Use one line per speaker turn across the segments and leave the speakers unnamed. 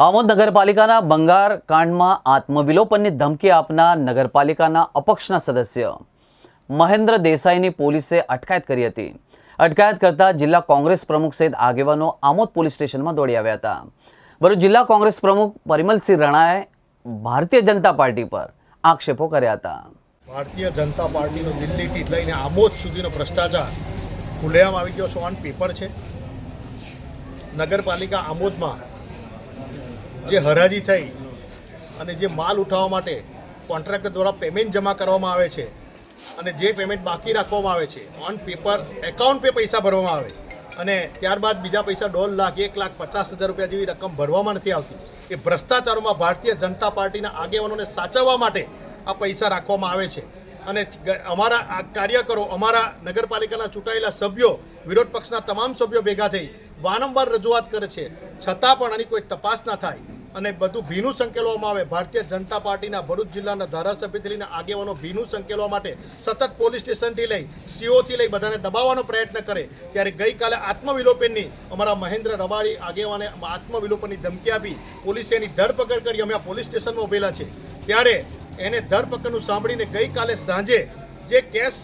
આમોદ નગરપાલિકાના બંગાર કાંડમાં આત્મવિલોપનની ધમકી આપનાર નગરપાલિકાના અપક્ષના સદસ્ય. મહેન્દ્ર દેસાઈની પોલીસે અટકાયત કરી હતી. અટકાયત કરતા જિલ્લા કોંગ્રેસ પ્રમુખ સહિત આગેવાનો આમોદ પોલીસ સ્ટેશનમાં દોડી આવ્યા હતા. ભરૂચ જિલ્લા કોંગ્રેસ પ્રમુખ પરિમલસિંહ રણાએ ભારતીય જનતા પાર્ટી પર આક્ષેપો કર્યા હતા.
ભારતીય જનતા પાર્ટીનો દિલ્હીથી લઈને આમોદ સુધીનો ભ્રષ્ટાચાર ખુલ્લેઆમ આવી ગયો છે. ઓન પેપર છે. નગરપાલિકા આમોદમાં જે હરાજી થઈ અને જે માલ ઉઠાવવા માટે કોન્ટ્રાક્ટર દ્વારા પેમેન્ટ જમા કરવામાં આવે છે અને જે પેમેન્ટ બાકી રાખવામાં આવે છે ઓન પેપર એકાઉન્ટ પે પૈસા ભરવામાં આવે. અને ત્યારબાદ બીજા પૈસા દોઢ લાખ, એક લાખ પચાસ હજાર રૂપિયા જેવી રકમ ભરવામાં નથી આવતી. એ ભ્રષ્ટાચારોમાં ભારતીય જનતા પાર્ટીના આગેવાનોને સાચવવા માટે આ પૈસા રાખવામાં આવે છે. અને અમારા કાર્યકરો, અમારા નગરપાલિકાના ચૂંટાયેલા સભ્યો, વિરોધ પક્ષના તમામ સભ્યો ભેગા થઈ વારંવાર રજૂઆત કરે છે. છતાં પણ આની કોઈ તપાસ ના થાય. અને બધું ભીનું સંકેલવામાં આવે. ભારતીય જનતા પાર્ટીના ભરૂચ જિલ્લાના ધારાસભ્યથી લઈને આગેવાનો ભીનું સંકેલવા માટે સતત પોલીસ સ્ટેશનથી લઈ સીઓથી લઈ બધાને દબાવવાનો પ્રયત્ન કરે. ત્યારે ગઈકાલે આત્મવિલોપનની અમારા મહેન્દ્ર રબારી આગેવાને આત્મવિલોપનની ધમકી આપી પોલીસે એની ધરપકડ કરી. અમે આ પોલીસ સ્ટેશનમાં ઉભેલા છે. ત્યારે એને ધરપકડનું સાંભળીને ગઈકાલે સાંજે જે કેસ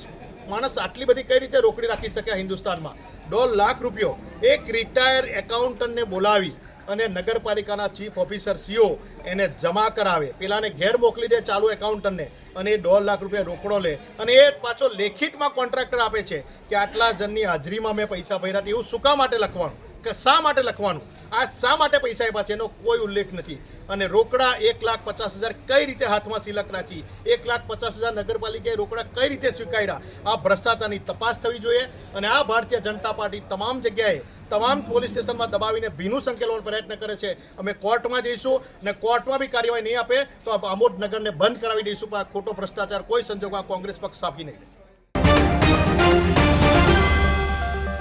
માણસ આટલી બધી કઈ રીતે રોકડી રાખી શકે હિન્દુસ્તાનમાં? દોઢ લાખ રૂપિયો એક રિટાયર એકાઉન્ટન્ટને બોલાવી અને નગરપાલિકાના ચીફ ઓફિસર સીઓ એને જમા કરાવે. પેલાને ઘેર મોકલી દે ચાલુ એકાઉન્ટન્ટને અને એ દોઢ લાખ રૂપિયા રોકડો લે. અને એ પાછો લેખિતમાં કોન્ટ્રાક્ટર આપે છે કે આટલા જણની હાજરીમાં મેં પૈસા ભર્યા એવું શું કામ માટે લખવાનું? કે શા માટે લખવાનું? આ શા માટે પૈસા આપ્યા છે એનો કોઈ ઉલ્લેખ નથી. અને રોકડા એક લાખ પચાસ હજાર કઈ રીતે હાથમાં સિલક રાખી? એક લાખ પચાસ હજાર નગરપાલિકાએ રોકડા કઈ રીતે સ્વીકાર્યા? આ ભ્રષ્ટાચારની તપાસ થવી જોઈએ અને આ ભારતીય જનતા પાર્ટી તમામ જગ્યાએ, તમામ પોલીસ સ્ટેશનમાં દબાવીને ભીનું સંકેલવાનો પ્રયત્ન કરે છે. અમે કોર્ટમાં જઈશું અને કોર્ટમાં બી કાર્યવાહી નહીં આપે તો આમોદ નગરને બંધ કરાવી દઈશું. પણ આ ખોટો ભ્રષ્ટાચાર કોઈ સંજોગમાં કોંગ્રેસ પક્ષ આપી નહીં.